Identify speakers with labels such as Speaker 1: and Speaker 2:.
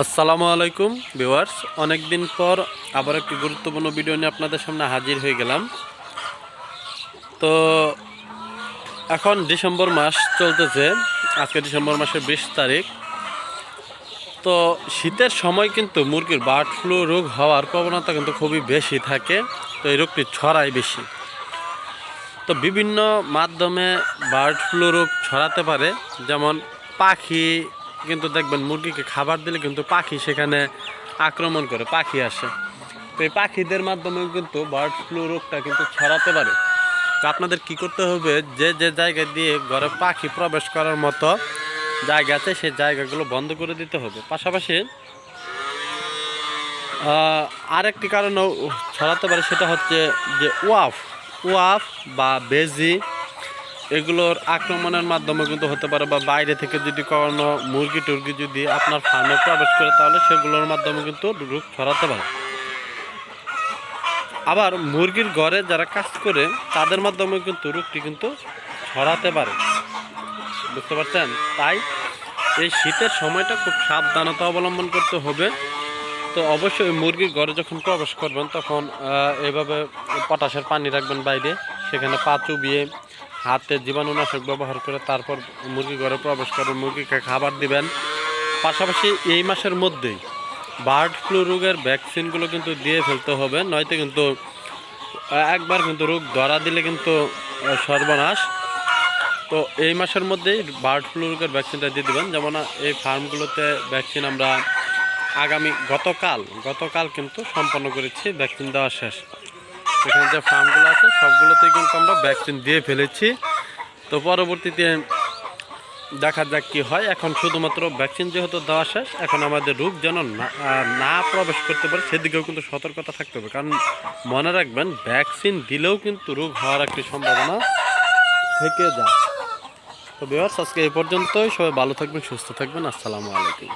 Speaker 1: আসসালামু আলাইকুম, ভিউয়ার্স। অনেক দিন পর আবার একটি গুরুত্বপূর্ণ ভিডিও নিয়ে আপনাদের সামনে হাজির হয়ে গেলাম। তো এখন ডিসেম্বর মাস চলতেছে, আজকে ডিসেম্বর মাসের বিশ তারিখ। তো শীতের সময় কিন্তু মুরগির বার্ড ফ্লু রোগ হওয়ার প্রবণতা কিন্তু খুবই বেশি থাকে, তো এই রোগটি ছড়ায় বেশি। তো বিভিন্ন মাধ্যমে বার্ড ফ্লু রোগ ছড়াতে পারে, যেমন পাখি কিন্তু দেখবেন মুরগিকে খাবার দিলে কিন্তু পাখি সেখানে আক্রমণ করে, পাখি আসে। তো এই পাখিদের মাধ্যমে কিন্তু বার্ড ফ্লু রোগটা কিন্তু ছড়াতে পারে। তো আপনাদের কি করতে হবে? যে যে জায়গা দিয়ে ঘরে পাখি প্রবেশ করার মতো জায়গা আছে সেই জায়গাগুলো বন্ধ করে দিতে হবে। পাশাপাশি আরেকটি কারণও ছড়াতে পারে, সেটা হচ্ছে যে ওয়াফ ওয়াফ বা বেজি এগুলোর আক্রমণের মাধ্যমে কিন্তু হতে পারে, বা বাইরে থেকে যদি কোনো মুরগি টুরগি যদি আপনার ফার্মে প্রবেশ করে, তাহলে সেগুলোর মাধ্যমে কিন্তু রোগ ছড়াতে পারে। আবার মুরগির ঘরে যারা কাজ করে, তাদের মাধ্যমে কিন্তু রোগটি কিন্তু ছড়াতে পারে। বুঝতে পারছেন? তাই এই শীতের সময়টা খুব সাবধানতা অবলম্বন করতে হবে। তো অবশ্যই মুরগির ঘরে যখন প্রবেশ করবেন, তখন এভাবে পটাশের পানি রাখবেন বাইরে, সেখানে পা চুবিয়ে হাতে জীবাণুনাশক ব্যবহার করে তারপর মুরগি ঘরে প্রবেশ করে মুরগিকে খাবার দিবেন। পাশাপাশি এই মাসের মধ্যেই বার্ড ফ্লু রোগের ভ্যাকসিনগুলো কিন্তু দিয়ে ফেলতে হবে, নয়তো কিন্তু একবার কিন্তু রোগ ধরা দিলে কিন্তু সর্বনাশ। তো এই মাসের মধ্যেই বার্ড ফ্লু রোগের ভ্যাকসিনটা দিয়ে দেবেন। যেমন এই ফার্মগুলোতে ভ্যাকসিন আমরা আগামী গতকাল গতকাল কিন্তু সম্পন্ন করেছি, ভ্যাকসিন দেওয়া শেষ। এখানে যে ফার্মগুলো আছে, সবগুলোতেই কিন্তু আমরা ভ্যাকসিন দিয়ে ফেলেছি। তো পরবর্তীতে দেখা যাক কি হয়। এখন শুধুমাত্র ভ্যাকসিন যেহেতু দেওয়া শেষ, এখন আমাদের রোগ যেন না প্রবেশ করতে পারে, সেদিকেও কিন্তু সতর্কতা থাকতে হবে। কারণ মনে রাখবেন ভ্যাকসিন দিলেও কিন্তু রোগ হওয়ার একটি সম্ভাবনা থেকে যায়। তো বিভার্স আজকে এই পর্যন্তই। সবাই ভালো থাকবেন, সুস্থ থাকবেন। আসসালামু আলাইকুম।